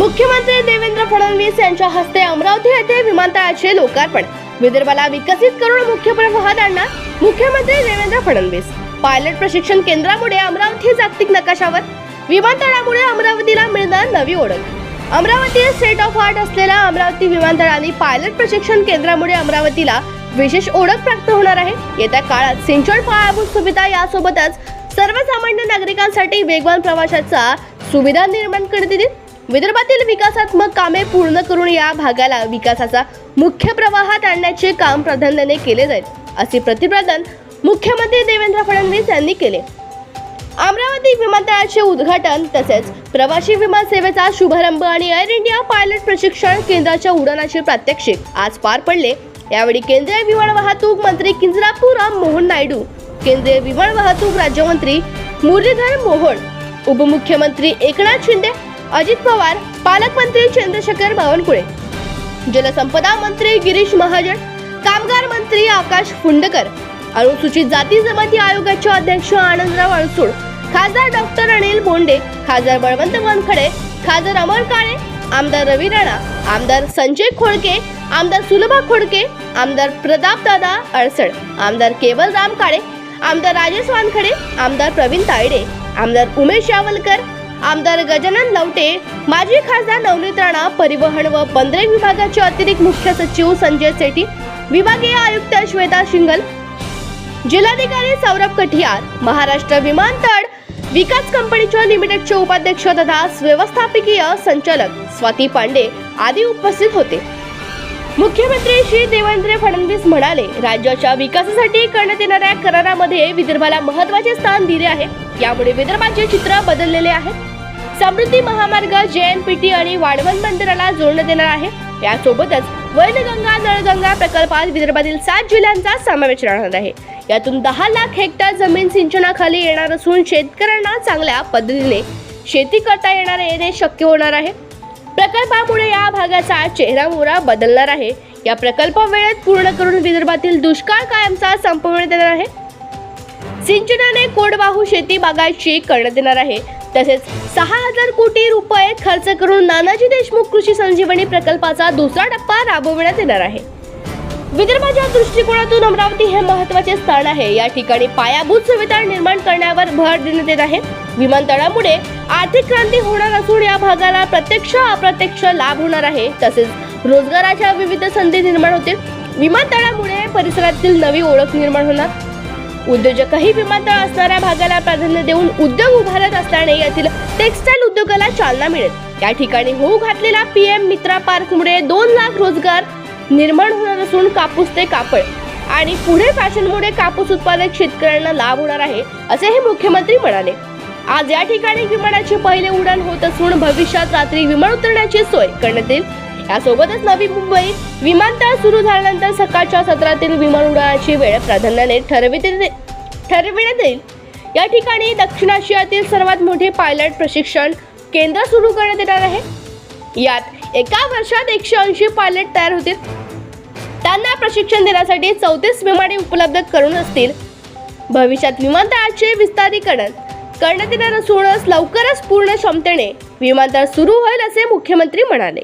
मुख्यमंत्री देवेंद्र फडणवीस यांच्या हस्ते अमरावती येथे विमानतळाचे लोकार्पण. विदर्भाला विकसित करून मुख्य प्रवाहात आणणार मुख्यमंत्री देवेंद्र फडणवीस. पायलट प्रशिक्षण केंद्रामुळे अमरावती जागतिक नकाशावर विमानतळामुळे अमरावतीला मिळणार नवी ओळख. अमरावती स्टेट ऑफ आर्ट असलेल्या अमरावती विमानतळ आणि पायलट प्रशिक्षण केंद्रामुळे अमरावतीला विशेष ओळख प्राप्त होणार आहे. येत्या काळात सिंचन पायाभूत सुविधा यासोबतच सर्वसामान्य नागरिकांसाठी वेगवान प्रवाशाचा सुविधा निर्माण करण्यात येतील विदर्भातील विकासात्मक कामे पूर्ण करून या भागाला विकासाचा मुख्य प्रवाहात आणण्याचे काम प्राधान्याने केले जाईल असे प्रतिपादन मुख्यमंत्री देवेंद्र फडणवीस यांनी केले. अमरावती विमानतळाचे उद्घाटन तसेच प्रवासी विमान सेवेचा शुभारंभ आणि एअर इंडिया पायलट प्रशिक्षण केंद्राच्या उड्डाणाचे प्रात्यक्षिक आज पार पडले. यावेळी केंद्रीय विमान वाहतूक मंत्री किंजरापू मोहन नायडू केंद्रीय विमान वाहतूक राज्यमंत्री मुरलीधर मोहोळ उपमुख्यमंत्री एकनाथ शिंदे अजित पवार पालकमंत्री चंद्रशेखर बावनकुळे. जलसंपदा मंत्री गिरीश महाजन कामगार मंत्री आकाश फुंडकर अनुसूचित जाती जमाती आयोगाचे अध्यक्ष आनंदराव अडसूड खासदार डॉक्टर अनिल बोंडे खासदार बळवंत वानखडे खासदार अमर काळे आमदार रवी राणा आमदार संजय खोडके आमदार सुलभा खोडके आमदार प्रतापदादा अडसड आमदार केवल राम काळे आमदार राजेश वानखडे आमदार प्रवीण तायडे आमदार उमेश यावलकर आमदार गजानन लवटे माजी खासदार नवनीत राणा परिवहन व बंदरे विभागाचे अतिरिक्त मुख्य सचिव संजय सेठी विभागीय आयुक्त श्वेता शिंगल जिल्हाधिकारी सौरभ कठियार महाराष्ट्र विमानतळ विकास कंपनीच्या लिमिटेडचे उपाध्यक्ष तथा व्यवस्थापकीय संचालक स्वाती पांडे आदी उपस्थित होते. मुख्यमंत्री श्री देवेंद्र फडणवीस म्हणाले राज्याच्या विकासासाठी करण्यात येणाऱ्या करारामध्ये विदर्भाला महत्त्वाचे स्थान दिले आहे. यामुळे विदर्भाचे चित्र बदललेले आहे. समृद्धी महामार्ग जैन पी टी आणि वाढवण बंदराला जोडण्यात येणार आहे. यासोबतच वैनगंगा नळगंगा प्रकल्पात विदर्भातील सात जिल्ह्यांचा समावेश राहणार आहे. यातून दहा लाख हेक्टर जमीन सिंचनाखाली येणार असून शेतकऱ्यांना चांगल्या पद्धतीने शेती करता येणार येणे शक्य होणार आहे. प्रकल्पामुळे या भागाचा चेहरा मोहरा बदलणार आहे. या प्रकल्प वेळेत पूर्ण करून विदर्भातील दुष्काळ कायमचा संपवण्यात येणार आहे. सिंचनाने कोडवाहू शेती बागायची करण्यात येणार आहे. तसेच सहा हजार कोटी रुपये खर्च करून नानाजी देशमुख कृषी संजीवनी प्रकल्पाचा दुसरा टप्पा राबवण्यात येणार आहे. विदर्भाच्या दृष्टिकोनातून अमरावती हे महत्त्वाचे स्थान आहे. या ठिकाणी पायाभूत सुविधा निर्माण करण्यावर भर देण्यात येत आहे. विमानतळामुळे आर्थिक क्रांती होणार असून या भागाला प्रत्यक्ष अप्रत्यक्ष लाभ होणार आहे. तसेच रोजगाराच्या विविध संधी निर्माण होतील. विमानतळामुळे परिसरातील नवी ओळख निर्माण होणार. उद्योजकही विमानतळ असणाऱ्या भागाला प्राधान्य देऊन उद्योग उभारत असल्याने येथील टेक्सटाईल उद्योगाला चालना मिळेल. या ठिकाणी होऊ घातलेला पीएम मित्रा पार्कमुळे दोन लाख रोजगार निर्माण होणार असून कापूस ते कापड. आणि पुढे फॅशनमुळे कापूस उत्पादक शेतकऱ्यांना लाभ होणार आहे असेही मुख्यमंत्री म्हणाले. आज या ठिकाणी विमानाचे पहिले उड्डाण होत असून भविष्यात रात्री विमान उतरण्याची सोय करण्यात येईल. यासोबतच नवी मुंबई विमानतळ सुरू झाल्यानंतर सकाळच्या सत्रातील विमान उडाणाची वेळ प्राधान्याने ठरविण्यात येईल. या ठिकाणी दक्षिण आशियातील सर्वात मोठे पायलट प्रशिक्षण केंद्र सुरू करण्यात येणार आहे. यात एका वर्षात एकशे ऐंशी पायलट तयार होतील. त्यांना प्रशिक्षण देण्यासाठी चौतीस विमाने उपलब्ध करून असतील. भविष्यात विमानतळाचे विस्तारीकरण करण्यात येणार असूनच लवकरच पूर्ण क्षमतेने विमानतळ सुरू होईल असे मुख्यमंत्री म्हणाले.